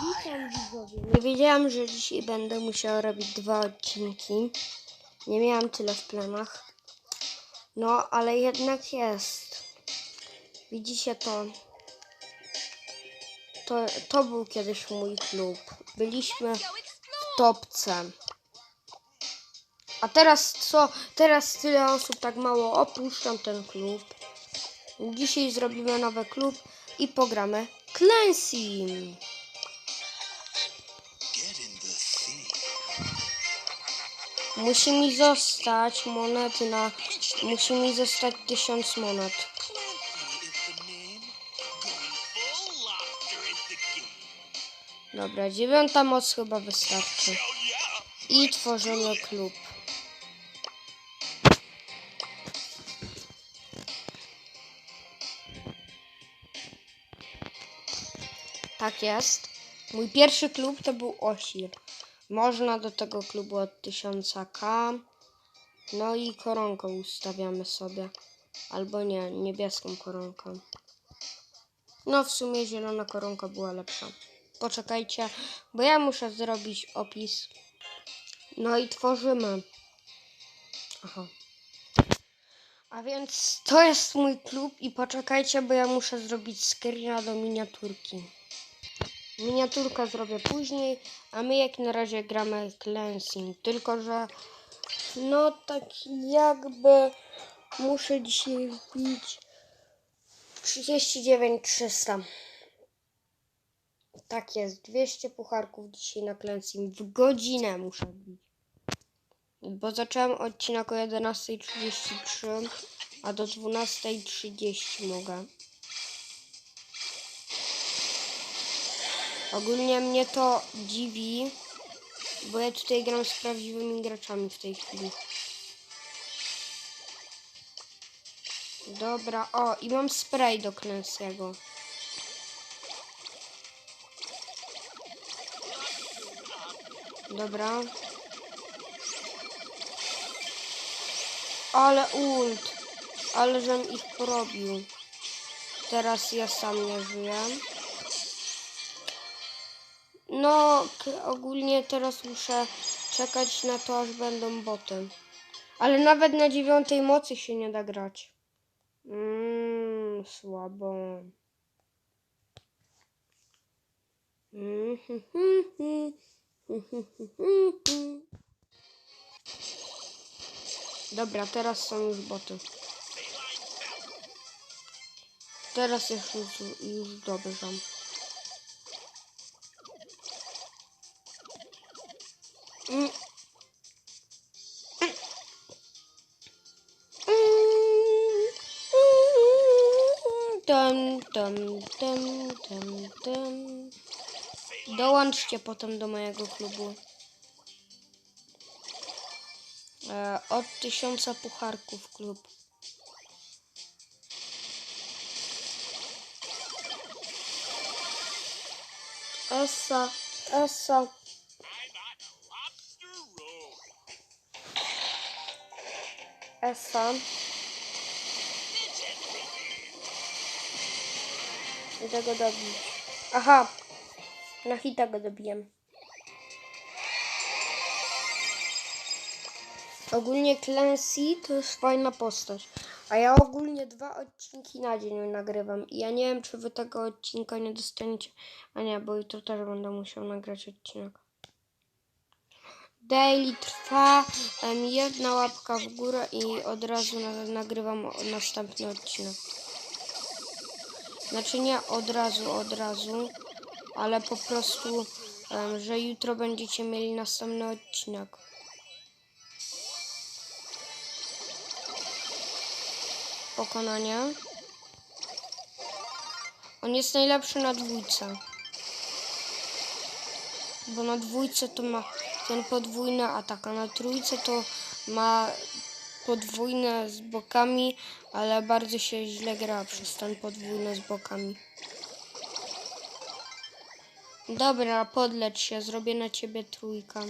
Witam widzowie. Nie wiedziałam, że dzisiaj będę musiała robić dwa odcinki. Nie miałam tyle w planach. No, ale jednak jest. Widzicie to? To, to był kiedyś mój klub. Byliśmy w topce. A teraz co? Teraz tyle osób tak mało opuszczam ten klub. Dzisiaj zrobimy nowy klub i pogramy Cleansing. Musi mi zostać monety na... Musi mi zostać tysiąc monet. Dobra, dziewiąta moc chyba wystarczy. I tworzymy klub. Tak jest. Mój pierwszy klub to był Osir. Można do tego klubu od 1000k. No i koronkę ustawiamy sobie. Albo nie, niebieską koronkę. No w sumie zielona koronka była lepsza. Poczekajcie, bo ja muszę zrobić opis. No i tworzymy. Aha. A więc to jest mój klub i poczekajcie, bo ja muszę zrobić screena do miniaturki. Miniaturkę zrobię później, a my jak na razie gramy cleansing. Tylko, że no tak jakby muszę dzisiaj wbić 39 300. Tak jest, 200 pucharków dzisiaj na cleansing. W godzinę muszę wbić. Bo zacząłem odcinek o 11.33, a do 12.30 mogę. Ogólnie mnie to dziwi, bo ja tutaj gram z prawdziwymi graczami w tej chwili. Dobra, o i mam spray do Clancy'ego. Dobra. Ale ult. Ale żem ich porobił. Teraz ja sam nie żyję. No, ogólnie teraz muszę czekać na to, aż będą boty. Ale nawet na dziewiątej mocy się nie da grać. Mmm, słabo. Dobra, teraz są już boty. Teraz już, już dobrze. Dum, dum, dum, dum, dum. Dołączcie potem do mojego klubu. E, od tysiąca pucharków klub. Essa, essa. Essa. Idę go dobić. Aha. Na hita go dobiłem. Ogólnie Clancy to jest fajna postać. A ja ogólnie dwa odcinki na dzień nagrywam. I ja nie wiem, czy wy tego odcinka nie dostaniecie. A nie, bo jutro też będę musiał nagrać odcinek. Daily trwa jedna łapka w górę i od razu na, nagrywam następny odcinek. Znaczy nie od razu, od razu, ale po prostu, em, że jutro będziecie mieli następny odcinek. Pokonanie. On jest najlepszy na dwójce. Bo na dwójce to ma ten podwójny atak, a na trójce to ma podwójne z bokami, ale bardzo się źle gra przez ten podwójny z bokami. Dobra, podlecz się, zrobię na ciebie trójkę.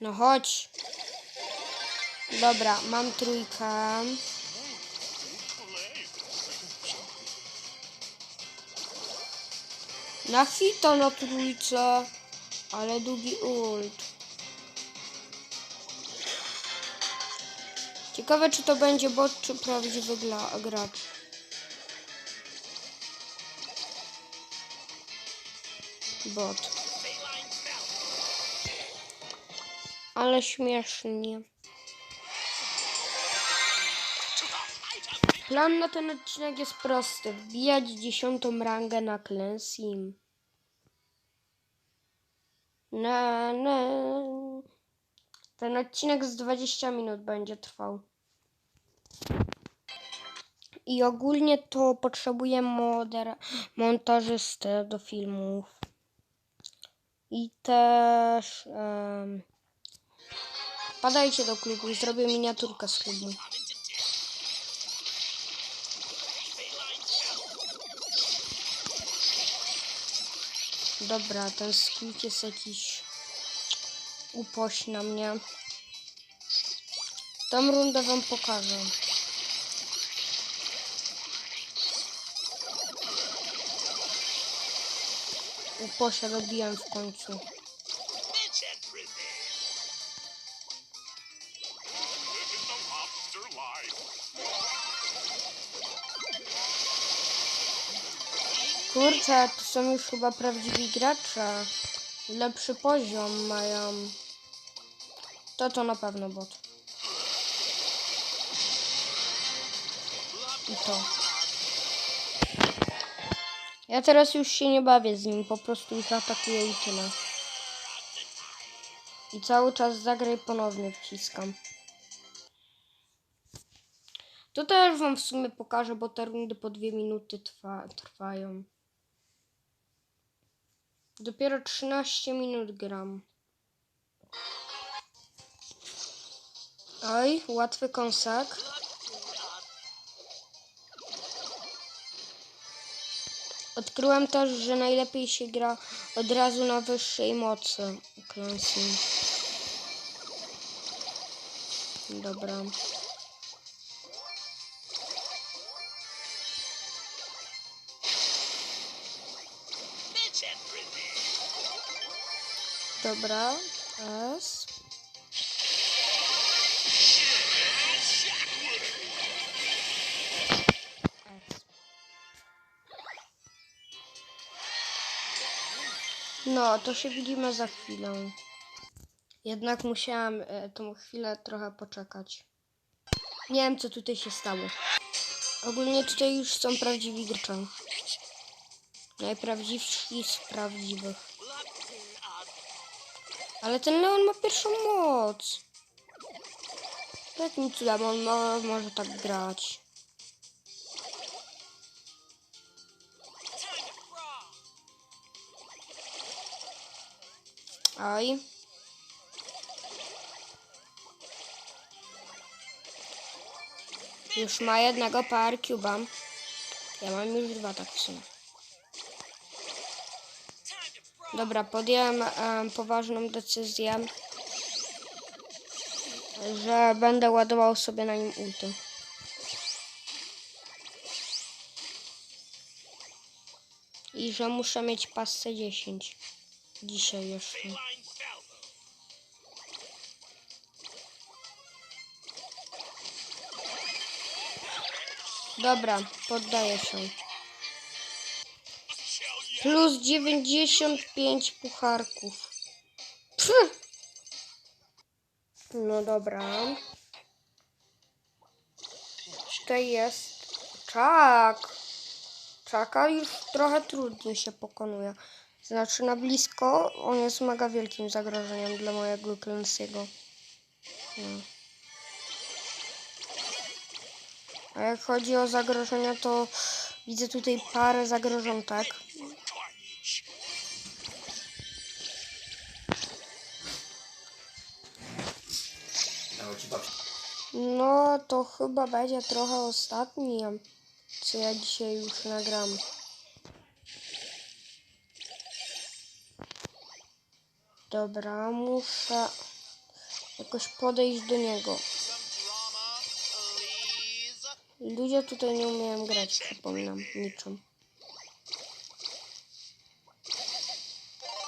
No chodź. Dobra, mam trójkę. Na hita na trójce, ale długi ult. Ciekawe, czy to będzie bot, czy prawdziwy gracz. Bot. Ale śmiesznie. Plan na ten odcinek jest prosty. Wbijać dziesiątą rangę na Clansim. Na, na. Ten odcinek z 20 minut będzie trwał. I ogólnie to potrzebuję moder montażysty do filmów. I też... em, Padajcie do klubu i zrobię miniaturkę z klubu. Dobra, ten skrót jest jakiś upoś na mnie. Tą rundę wam pokażę. Uposia robiłem w końcu. Kurczę, to są już chyba prawdziwi gracze. Lepszy poziom mają. To to na pewno bot. I to. Ja teraz już się nie bawię z nim, po prostu ich atakuję i tyle. I cały czas zagraj ponownie wciskam. To też wam w sumie pokażę, bo te rundy po dwie minuty trwa, trwają. Dopiero 13 minut gram. Oj, łatwy kąsak. Odkryłem też, że najlepiej się gra od razu na wyższej mocy. Cleansing. Dobra. Dobra. S. No, to się widzimy za chwilę. Jednak musiałam e, tą chwilę trochę poczekać. Nie wiem, co tutaj się stało. Ogólnie tutaj już są prawdziwi gracze. Najprawdziwsi z prawdziwych. Ale ten Leon ma pierwszą moc. Jakim cudem on ma, może tak grać? Oj. Już ma jednego par cuba. Ja mam już dwa tak w sumie. Dobra, podjąłem em, poważną decyzję, że będę ładował sobie na nim ulty. I że muszę mieć pasce 10. Dzisiaj jeszcze. Dobra, poddaję się. Plus 95 pucharków. Pff. No dobra. Tutaj jest czak. Czaka już trochę trudniej się pokonuje. Znaczy na blisko on jest mega wielkim zagrożeniem dla mojego Clancy'ego. No. A jak chodzi o zagrożenia, to widzę tutaj parę zagrożątek. No, to chyba będzie trochę ostatni, co ja dzisiaj już nagram. Dobra, muszę jakoś podejść do niego. Ludzie tutaj nie umieją grać, przypominam, niczym.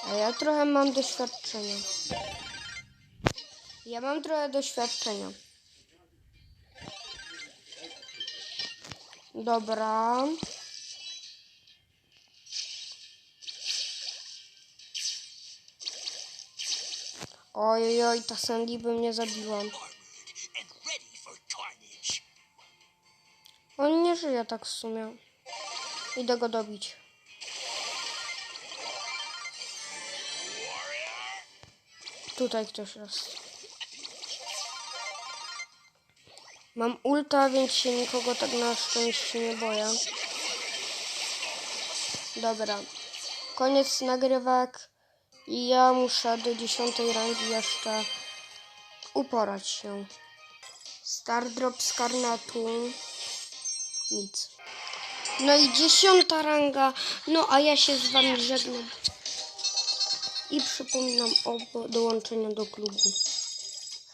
A ja trochę mam doświadczenia. Ja mam trochę doświadczenia. Dobra. Oj, oj, ta Sandy by mnie zabiła. On nie żyje tak w sumie. Idę go dobić. Tutaj ktoś jest. Mam ulta, więc się nikogo tak na szczęście nie boję. Dobra. Koniec nagrywek. I ja muszę do 10 rangi jeszcze uporać się. Stardrop z karnetu. Nic. No i dziesiąta ranga. No a ja się z wami żegnam. I przypominam o dołączeniu do klubu.